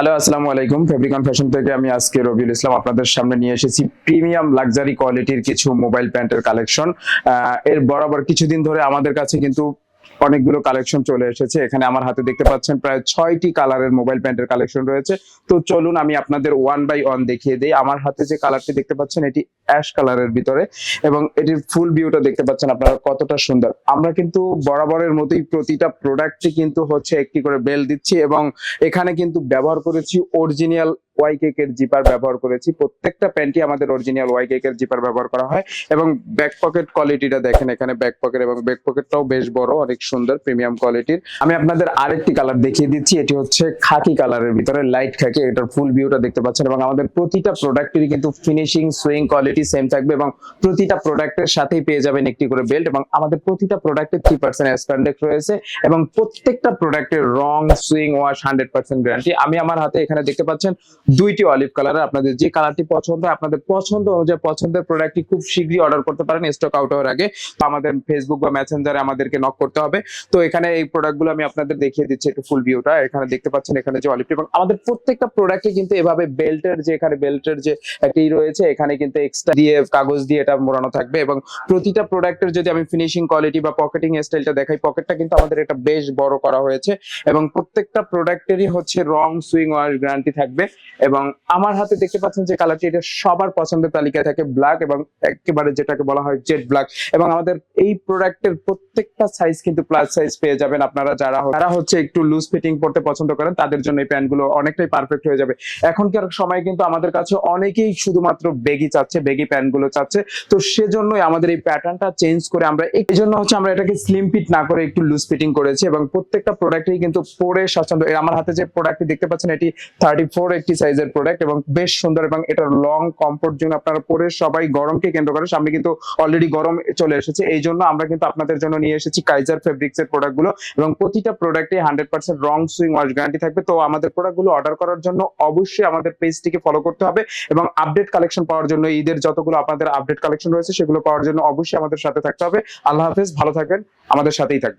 Hello, আসসালামু আলাইকুম। Fabricon fashion থেকে আমি আজকে রবিউল ইসলাম আপনাদের সামনে নিয়ে এসেছি প্রিমিয়াম লাক্সারি কোয়ালিটির কিছু মোবাইল প্যান্টের কালেকশন। এর বরাবর কিছুদিন ধরে আমাদের কাছে কিন্তু অনেকগুলো কালেকশন চলে এসেছে। এখানে আমার হাতে দেখতে পাচ্ছেন প্রায় ছয়টি কালারের মোবাইল প্যান্টের কালেকশন রয়েছে। তো চলুন আমি আপনাদের ওয়ান বাই ওয়ান দেখিয়ে দিই। আমার হাতে যে কালারটি দেখতে পাচ্ছেন, এটি অ্যাশ কালারের ভিতরে এবং এটির ফুল ভিউটা দেখতে পাচ্ছেন আপনারা কতটা সুন্দর। আমরা কিন্তু বরাবরের মতোই প্রতিটা প্রোডাক্টই কিন্তু হচ্ছে একটি করে বেল দিচ্ছি এবং এখানে কিন্তু ব্যবহার করেছি অরিজিনাল ওয়াই কেকের জিপার ব্যবহার করেছি। প্রত্যেকটা প্যান্টই আমাদের অরিজিনাল ওয়াই কেকের জিপার ব্যবহার করা হয় এবং ব্যাক পকেট কোয়ালিটিটা দেখেন এখানে ব্যাক পকেট এবং ব্যাক পকেটটাও বেশ বড়, অনেক সুন্দর প্রিমিয়াম কোয়ালিটির আমি আপনাদের আরেকটি কালার দেখিয়ে দিচ্ছি, এটি হচ্ছে খাকি কালারের ভিতরে লাইট খাকি এটার ফুল ভিউটা দেখতে পাচ্ছেন এবং আমাদের প্রতিটা প্রোডাক্টেরই কিন্তু ফিনিশিং সুইং কোয়ালিটি সেম থাকবে এবং প্রতিটা প্রোডাক্টের সাথেই পেয়ে যাবেন একটি করে বেল্ট এবং আমাদের প্রতিটা প্রোডাক্টে থ্রি পার্সেন্ট স্প্যান্ডেক্স রয়েছে এবং প্রত্যেকটা প্রোডাক্টের রং swing wash hundred percent guarantee আমি আমার হাতে এখানে দেখতে পাচ্ছেন দুইটি অলিভ কালারের আপনাদের যে কালারটি পছন্দ আপনাদের পছন্দ অনুযায়ী পছন্দের প্রোডাক্টটি খুব শীঘ্রই অর্ডার করতে পারেন স্টক আউট হওয়ার আগে। তো আমাদের ফেসবুক বা মেসেঞ্জারে আমাদেরকে নক করতে হবে। তো এখানে এই প্রোডাক্টগুলো আমি আপনাদের দেখিয়ে দিচ্ছি একটু ফুল ভিউটা এখানে দেখতে পাচ্ছেন এখানে যে অলিভটি এবং আমাদের প্রত্যেকটা প্রোডাক্টে কিন্তু এভাবে বেল্টের যে এখানে বেল্টের যে একটি রয়েছে, এখানে কিন্তু এক্সট্রা দিয়ে, কাগজ দিয়ে এটা মোড়ানো থাকবে এবং প্রতিটা প্রোডাক্টের যদি আমি ফিনিশিং কোয়ালিটি বা পকেটিং স্টাইলটা দেখাই পকেটটা কিন্তু আমাদের এটা বেশ বড় করা হয়েছে এবং প্রত্যেকটা প্রোডাক্টেরই হচ্ছে রং সুইং ওয়াশ গ্যারান্টি থাকবে। এবং আমার হাতে দেখতে পাচ্ছেন যে কালারটি এটা সবার পছন্দের তালিকায় থাকে ব্ল্যাক এবং একেবারে যেটাকে বলা হয় জেড ব্ল্যাক এবং আমাদের এই প্রোডাক্টের প্রত্যেকটা সাইজ কিন্তু প্লাস সাইজ পেয়ে যাবেন আপনারা যারা যারা হচ্ছে একটু লুজ ফিটিং পড়তে পছন্দ করেন, তাদের জন্য এই প্যান্টগুলো অনেকটাই পারফেক্ট হয়ে যাবে। এখনকার সময় কিন্তু আমাদের কাছে অনেকেই শুধুমাত্র বেগি চাচ্ছে বেগি প্যান্টগুলো চাচ্ছে। তো সেজন্যই আমাদের এই প্যাটার্নটা চেঞ্জ করে আমরা এই জন্য হচ্ছে আমরা এটাকে স্লিম ফিট না করে একটু লুজ ফিটিং করেছি এবং প্রত্যেকটা প্রোডাক্টই কিন্তু পরে স্বাচ্ছন্দ্য আমার হাতে যে প্রোডাক্টটি দেখতে পাচ্ছেন, এটি থার্টি ফোর একটি সাইজের প্রোডাক্ট এবং বেশ সুন্দর এবং এটার লং কমফোর্ট জন্য আপনারা পরে সবাই গরমকে কেন্দ্র করে, সামনে কিন্তু অলরেডি গরম চলে এসেছে। এই জন্য আমরা কিন্তু আপনাদের জন্য নিয়ে এসেছি কাইজার ফেব্রিক্স এর প্রোডাক্টগুলো এবং প্রতিটা প্রোডাক্টে হান্ড্রেড পার্সেন্ট রং সুইং ওয়াশ গ্যারান্টি থাকবে। তো আমাদের প্রোডাক্টগুলো অর্ডার করার জন্য অবশ্যই আমাদের পেজটিকে ফলো করতে হবে এবং আপডেট কালেকশন পাওয়ার জন্য, ঈদের যতগুলো আপনাদের আপডেট কালেকশন রয়েছে সেগুলো পাওয়ার জন্য অবশ্যই আমাদের সাথে থাকতে হবে। আল্লাহ হাফেজ, ভালো থাকবেন, আমাদের সাথেই থাকবেন।